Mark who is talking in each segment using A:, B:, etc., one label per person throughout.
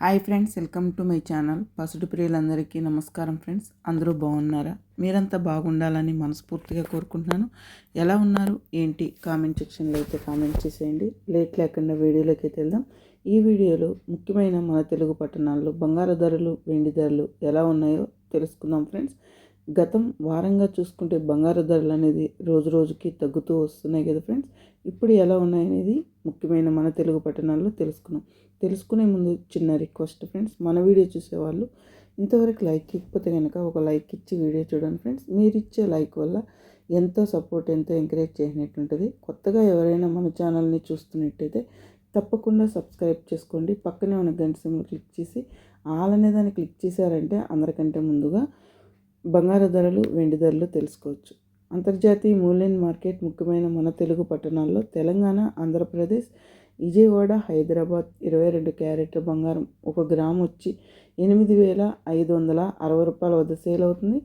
A: Hi friends welcome to my channel. పసుడు ప్రియులందరికీ నమస్కారం friends. అందరూ బాగున్నారా? మీరంతా బాగుండాలని మనస్ఫూర్తిగా కోరుకుంటున్నాను. ఎలా ఉన్నారు? ఏంటి? కామెంట్ సెక్షన్లో అయితే కామెంట్ చేసేయండి. లేట్ లేకుండా వీడియోలోకి అయితే వెళ్దాం. ఈ వీడియోలో ముఖ్యమైన మన తెలుగు పట్టణాల్లో బంగారు ధరలు వెండి ధరలు ఎలా ఉన్నాయో తెలుసుకుందాం ఫ్రెండ్స్. గతం వారంగా చూసుకుంటే బంగారు ధరలు అనేది రోజు రోజుకి తగ్గుతూ వస్తున్నాయి కదా ఫ్రెండ్స్. ఇప్పుడు ఎలా ఉన్నాయనేది ముఖ్యమైన మన తెలుగు పట్టణాల్లో తెలుసుకున్నాం. తెలుసుకునే ముందు చిన్న రిక్వెస్ట్ ఫ్రెండ్స్. మన వీడియో చూసేవాళ్ళు ఇంతవరకు లైక్ ఇవ్వకపోతే కనుక ఒక లైక్ ఇచ్చి వీడియో చూడండి ఫ్రెండ్స్. మీరు ఇచ్చే లైక్ వల్ల ఎంతో సపోర్ట్ ఎంతో ఎంకరేజ్ చేసినట్టుంటుంది కొత్తగా ఎవరైనా మన ఛానల్ని చూస్తున్నట్టయితే తప్పకుండా సబ్స్క్రైబ్ చేసుకోండి. పక్కనే ఉన్న గంట సింబల్ క్లిక్ చేసి ఆల్ అనే దాన్ని క్లిక్ చేశారంటే అందరికంటే ముందుగా బంగారు ధరలు వెండి ధరలు తెలుసుకోవచ్చు. అంతర్జాతీయ మూల్యం మార్కెట్ ముఖ్యమైన మన తెలుగు పట్టణాల్లో తెలంగాణ ఆంధ్రప్రదేశ్ విజయవాడ హైదరాబాద్ ఇరవై రెండు క్యారెట్ బంగారం. ఒక గ్రామ్ వచ్చి ఎనిమిది వేల ఐదు వందల అరవై రూపాయల వద్ద సేల్ అవుతుంది.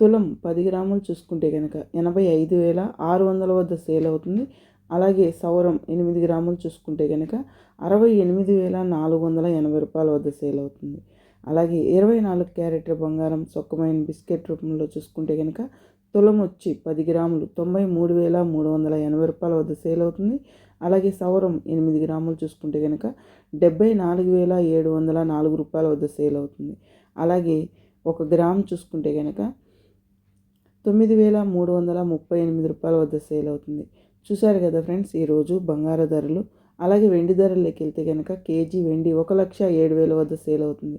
A: తులం పది గ్రాములు చూసుకుంటే కనుక ఎనభై ఐదు వేల ఆరు వందల వద్ద సేల్ అవుతుంది. అలాగే సౌరం ఎనిమిది గ్రాములు చూసుకుంటే కనుక అరవై ఎనిమిది వేల నాలుగు వందల ఎనభై రూపాయల వద్ద సేల్ అవుతుంది. అలాగే ఇరవై నాలుగు క్యారెట్ బంగారం సొక్కమైన బిస్కెట్ రూపంలో చూసుకుంటే కనుక తులం వచ్చి పది గ్రాములు తొంభై మూడు వేల మూడు వందల ఎనభై రూపాయల వద్ద సేల్ అవుతుంది. అలాగే సౌరం ఎనిమిది గ్రాములు చూసుకుంటే కనుక డెబ్బై నాలుగు వేల ఏడు వందల నాలుగు రూపాయల వద్ద సేల్ అవుతుంది. అలాగే ఒక గ్రామ్ చూసుకుంటే కనుక తొమ్మిది వేల మూడు వందల ముప్పై ఎనిమిది రూపాయల వద్ద సేల్ అవుతుంది. చూశారు కదా ఫ్రెండ్స్ ఈరోజు బంగారు ధరలు అలాగే వెండి ధరల్లోకి వెళ్తే కనుక కేజీ వెండి ఒక లక్ష ఏడు వేల వద్ద సేల్ అవుతుంది.